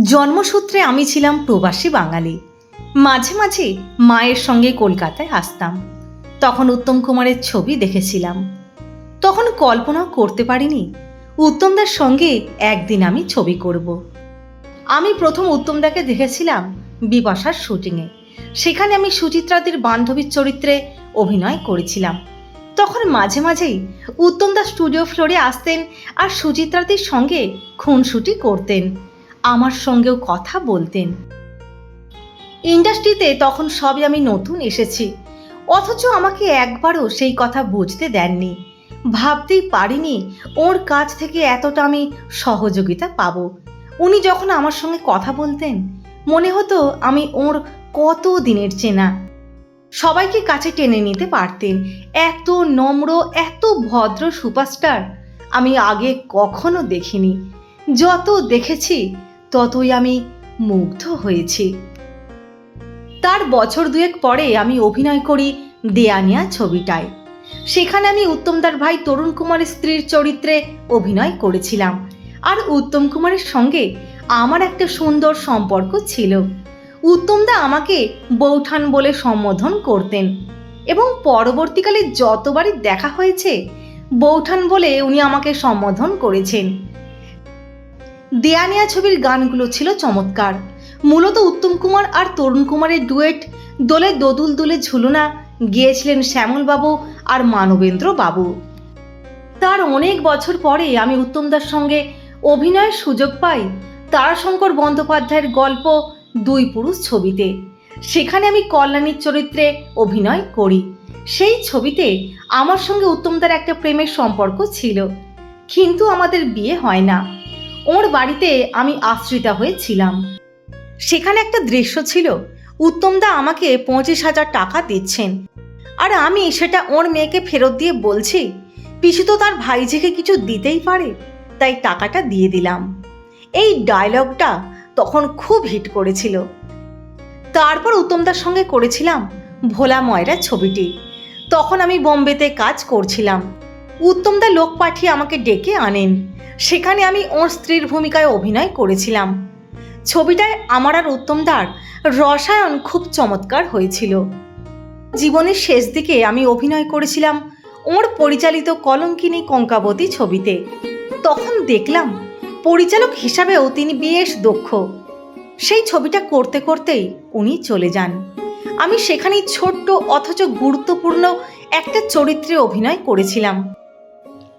জন্মসূত্রে আমি ছিলাম প্রবাসী বাঙালি। মাঝে মাঝে মায়ের সঙ্গে কলকাতায় আসতাম। তখন উত্তম কুমারের ছবি দেখেছিলাম। তখন কল্পনাও করতে পারিনি, উত্তমদার সঙ্গে একদিন আমি ছবি করব। আমি প্রথম উত্তমদাকে দেখেছিলাম বিপাশার শুটিংয়ে। সেখানে আমি সুচিত্রাদির বান্ধবীর চরিত্রে অভিনয় করেছিলাম। তখন মাঝে মাঝেই উত্তমদা স্টুডিও ফ্লোরে আসতেন আর সুচিত্রাদির সঙ্গে খুনসুটি করতেন। আমার সঙ্গেও কথা বলতেন। ইন্ডাস্ট্রিতে তখন সবে আমি নতুন এসেছি। অথচ আমাকে একবারও সেই কথা বুঝতে দেননি। ভাবতেই পারিনি ওর কাছ থেকে এতটা আমি সহযোগিতা পাবো। উনি যখন আমার সঙ্গে কথা বলতেন, মনে হতো আমি ওর কত দিনের চেনা। সবাইকে কাছে টেনে নিতে পারতেন। এত নম্র, এত ভদ্র সুপারস্টার আমি আগে কখনো দেখিনি। যত দেখেছি ততই আমি মুগ্ধ হয়েছি। তার বছর দুয়েক পরে আমি অভিনয় করি দেয়ানিয়া ছবিটায়। সেখানে আমি উত্তমদার ভাই তরুণ কুমারের স্ত্রীর চরিত্রে অভিনয় করেছিলাম। আর উত্তম কুমারের সঙ্গে আমার একটা সুন্দর সম্পর্ক ছিল। উত্তমদা আমাকে বৌঠান বলে সম্বোধন করতেন এবং পরবর্তীকালে যতবারই দেখা হয়েছে, বৌঠান বলে উনি আমাকে সম্বোধন করেছেন। দেয়ানিয়া ছবির গানগুলো ছিল চমৎকার। মূলত উত্তম কুমার আর তরুণ কুমারের ডুয়েট, দোলে দোদুল দুলে ঝুলুনা, গিয়েছিলেন শ্যামলবাবু আর মানবেন্দ্র বাবু। তার অনেক বছর পরে আমি উত্তমদার সঙ্গে অভিনয়ের সুযোগ পাই তারাশঙ্কর বন্দ্যোপাধ্যায়ের গল্প দুই পুরুষ ছবিতে। সেখানে আমি কল্যাণীর চরিত্রে অভিনয় করি। সেই ছবিতে আমার সঙ্গে উত্তমদার একটা প্রেমের সম্পর্ক ছিল। কিন্তু আমাদের বিয়ে হয় না। ওর বাড়িতে আমি আশ্রিতা হয়েছিলাম সেখানে একটা দৃশ্য ছিল। উত্তমদা আমাকে পঁচিশ হাজার টাকা দিচ্ছেন। আর আমি সেটা ওর মেয়েকে ফেরত দিয়ে বলছি, পিসি তো তার ভাইঝিকে কিছু দিতেই পারে, তাই টাকাটা দিয়ে দিলাম। এই ডায়লগটা তখন খুব হিট করেছিল। তারপর উত্তমদার সঙ্গে করেছিলাম ভোলা ময়রা ছবিটি। তখন আমি বোম্বেতে কাজ করছিলাম। উত্তমদা লোক পাঠিয়ে আমাকে ডেকে আনেন। সেখানে আমি ওর স্ত্রীর ভূমিকায় অভিনয় করেছিলাম। ছবিটায় আমার আর উত্তমদার রসায়ন খুব চমৎকার হয়েছিল। জীবনের শেষ দিকে আমি অভিনয় করেছিলাম ওর পরিচালিত কলঙ্কিনী কঙ্কাবতী ছবিতে। তখন দেখলাম পরিচালক হিসাবেও তিনি বেশ দক্ষ। সেই ছবিটা করতে করতেই উনি চলে যান। আমি সেখানেই ছোট্ট অথচ গুরুত্বপূর্ণ একটা চরিত্রে অভিনয় করেছিলাম।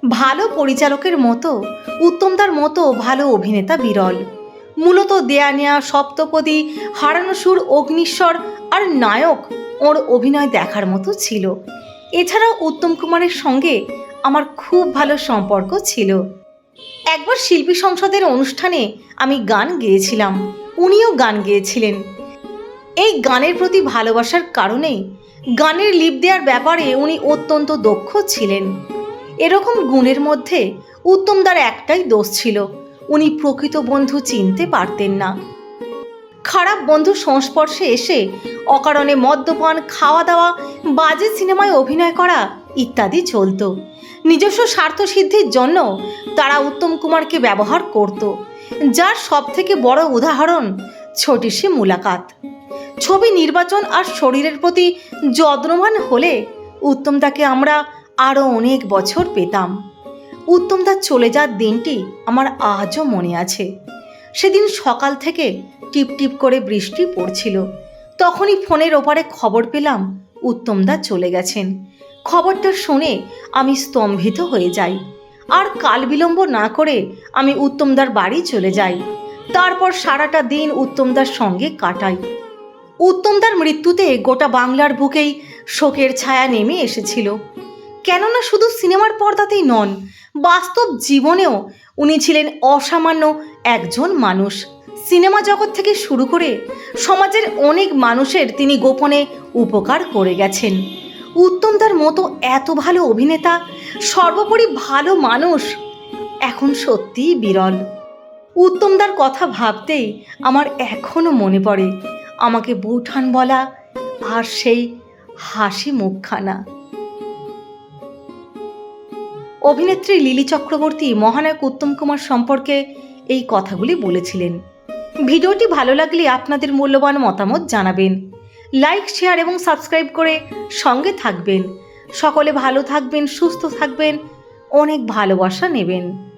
ভালো পরিচালকের মতো, উত্তমদার মতো ভালো অভিনেতা বিরল। মূলত দেয়ানিয়া সপ্তপদী হারানো সুর অগ্নিশ্বর আর নায়ক ওর অভিনয় দেখার মতো ছিল। এছাড়াও উত্তম কুমারের সঙ্গে আমার খুব ভালো সম্পর্ক ছিল। একবার শিল্পী সংসদের অনুষ্ঠানে আমি গান গেয়েছিলাম। উনিও গান গেয়েছিলেন। এই গানের প্রতি ভালোবাসার কারণেই গানের লিপ দেওয়ার ব্যাপারে উনি অত্যন্ত দক্ষ ছিলেন। এরকম গুণের মধ্যে উত্তমদার একটাই দোষ ছিল। উনি প্রকৃত বন্ধু চিনতে পারতেন না। খারাপ বন্ধুর সংস্পর্শে এসে অকারণে মদ্যপান খাওয়া দাওয়া বাজে সিনেমায় অভিনয় করা ইত্যাদি চলতো। নিজস্ব স্বার্থসিদ্ধির জন্য তারা উত্তম কুমারকে ব্যবহার করত। যার সব থেকে বড় উদাহরণ ছোটিসি মুলাকাত। ছবি নির্বাচন আর শরীরের প্রতি যত্নবান হলে উত্তমদাকে আমরা আরও অনেক বছর পেতাম। উত্তমদার চলে যাওয়ার দিনটি আমার আজও মনে আছে। সেদিন সকাল থেকে টিপ টিপ করে বৃষ্টি পড়ছিল। তখনই ফোনের ওপারে খবর পেলাম উত্তমদা চলে গেছেন। খবরটা শুনে আমি স্তম্ভিত হয়ে যাই। আর কাল বিলম্ব না করে আমি উত্তমদার বাড়ি চলে যাই। তারপর সারাটা দিন উত্তমদার সঙ্গে কাটাই। উত্তমদার মৃত্যুতে গোটা বাংলার বুকেই শোকের ছায়া নেমে এসেছিল। কেননা শুধু সিনেমার পর্দাতেই নন, বাস্তব জীবনেও উনি ছিলেন অসামান্য একজন মানুষ। সিনেমা জগৎ থেকে শুরু করে সমাজের অনেক মানুষের তিনি গোপনে উপকার করে গেছেন। উত্তমদার মতো এত ভালো অভিনেতা, সর্বোপরি ভালো মানুষ এখন সত্যিই বিরল। উত্তমদার কথা ভাবতেই আমার এখনও মনে পড়ে, আমাকে বৌঠান বলা আর সেই হাসি মুখখানা। অভিনেত্রী লিলি চক্রবর্তী, মহানায়ক উত্তম কুমার সম্পর্কে এই কথাগুলি বলেছিলেন। ভিডিওটি ভালো লাগলে আপনাদের মূল্যবান মতামত জানাবেন। লাইক, শেয়ার এবং সাবস্ক্রাইব করে সঙ্গে থাকবেন। সকলে ভালো থাকবেন, সুস্থ থাকবেন। অনেক ভালোবাসা নেবেন।